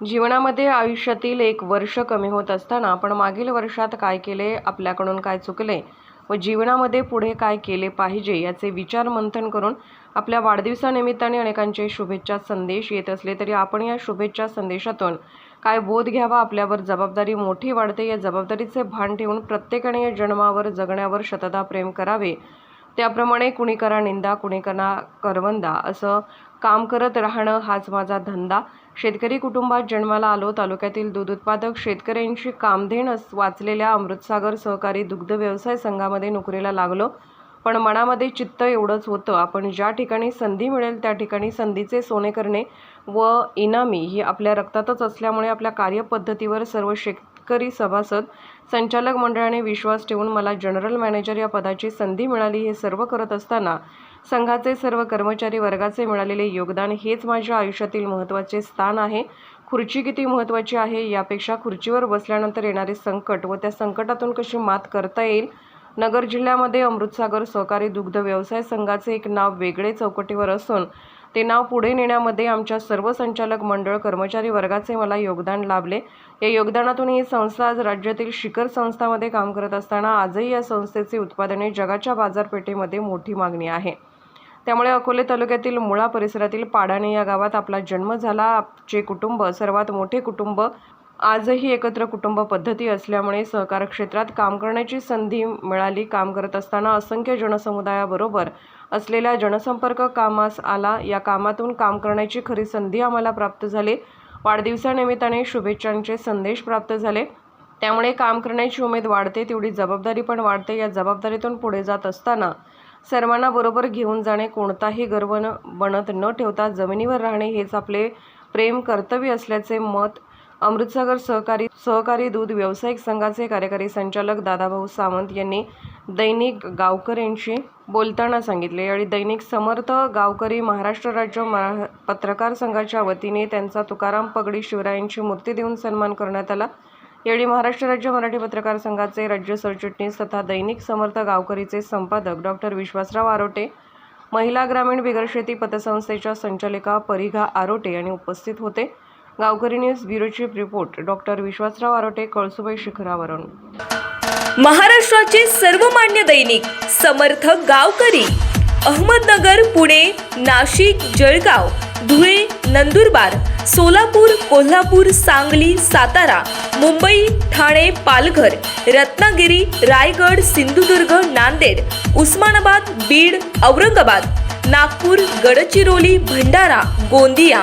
जीवनामध्ये आयुष्यातील एक वर्ष कमी होत असताना आपण मागील वर्षात काय केले आपल्याकडून काय चुकले व जीवनामध्ये पुढे काय केले पाहिजे याचे विचार मंथन करून आपल्या वाढदिवसानिमित्ताने अनेकांचे शुभेच्छा संदेश येत असले तरी आपण या शुभेच्छा संदेशातून काय बोध घ्यावा आपल्यावर जबाबदारी मोठी वाढते या जबाबदारीचे भान ठेवून प्रत्येकाने या जन्मावर जगण्यावर शतदा प्रेम करावे त्याप्रमाणे कुणी करा निंदा कुणी करा करवंदा असं काम करत राहणं हाच माझा धंदा. शेतकरी कुटुंबात जन्माला आलो तालुक्यातील दूध उत्पादक शेतकऱ्यांशी कामधेन वाचलेल्या अमृतसागर सहकारी दुग्ध व्यवसाय संघामध्ये नोकरीला लागलो. पण मनामध्ये चित्त एवढंच होतं आपण ज्या ठिकाणी संधी मिळेल त्या ठिकाणी संधीचे सोने करणे व इनामी ही आपल्या रक्तातच असल्यामुळे आपल्या कार्यपद्धतीवर सर्व शेतकरी सभासद संचालक मंडळाने विश्वास ठेवून मला जनरल मॅनेजर या पदाची संधी मिळाली हे सर्व करत असताना संघाचे सर्व कर्मचारी वर्गाचे मिळालेले योगदान हेच माझ्या आयुष्यातील महत्त्वाचे स्थान आहे. खुर्ची किती महत्त्वाची आहे यापेक्षा खुर्चीवर बसल्यानंतर येणारे संकट व त्या संकटातून कशी मात करता येईल? नगर जिल्ह्यामध्ये अमृतसागर सहकारी दुग्ध व्यवसाय संघाचे एक नाव वेगळे चौकटीवर असून ते नाव पुढे नेण्यामध्ये आमच्या सर्व संचालक मंडळ कर्मचारी वर्गाचे मला योगदान लाभले. या योगदानातून ही संस्था आज राज्यातील शिखर संस्थामध्ये काम करत असताना आजही या संस्थेचे उत्पादने जगाच्या बाजारपेठेमध्ये मोठी मागणी आहे. त्यामुळे अकोले तालुक्यातील मुळा परिसरातील पाडाणे या गावात आपला जन्म झाला. आपचे कुटुंब सर्वात मोठे कुटुंब आजही एकत्र कुटुंब पद्धती असल्यामुळे सहकार क्षेत्रात काम करण्याची संधी मिळाली. काम करत असताना असंख्य जनसमुदायाबरोबर असलेल्या जनसंपर्क कामास आला. या कामातून काम करण्याची खरी संधी आम्हाला प्राप्त झाली. वाढदिवसानिमित्ताने शुभेच्छांचे संदेश प्राप्त झाले. त्यामुळे काम करण्याची उमेद वाढते तेवढी जबाबदारी पण वाढते. या जबाबदारीतून पुढे जात असताना सर्वांना बरोबर घेऊन जाणे कोणताही गर्व न बनत न ठेवता जमिनीवर राहणे हेच आपले प्रेम कर्तव्य असल्याचे मत अमृतसागर सहकारी सहकारी दूध व्यावसायिक संघाचे कार्यकारी संचालक दादाभाऊ सावंत यांनी दैनिक गावकर यांशी बोलताना सांगितले. यावेळी दैनिक समर्थ गावकरी महाराष्ट्र राज्य मरा पत्रकार संघाच्या वतीने त्यांचा तुकाराम पगडी शिवरायांची मूर्ती देऊन सन्मान करण्यात आला. यावेळी महाराष्ट्र राज्य मराठी पत्रकार संघाचे राज्य सरचिटणीस तथा दैनिक समर्थ गावकरीचे संपादक डॉक्टर विश्वासराव आरोटे महिला ग्रामीण बिगरशेती पतसंस्थेच्या संचालिका परिघा आरोटे यांनी उपस्थित होते. Gavkari news bureau chief report. Doctor Vishwasrao Arote Kalsubai शिखरावरून. महाराष्ट्राचे सर्वमान्य दैनिक समर्थ गावकरी अहमदनगर पुणे नाशिक जळगाव धुळे नंदुरबार सोलापूर कोल्हापूर सांगली सातारा मुंबई ठाणे पालघर रत्नागिरी रायगड सिंधुदुर्ग नांदेड उस्मानाबाद बीड औरंगाबाद नागपूर गडचिरोली भंडारा गोंदिया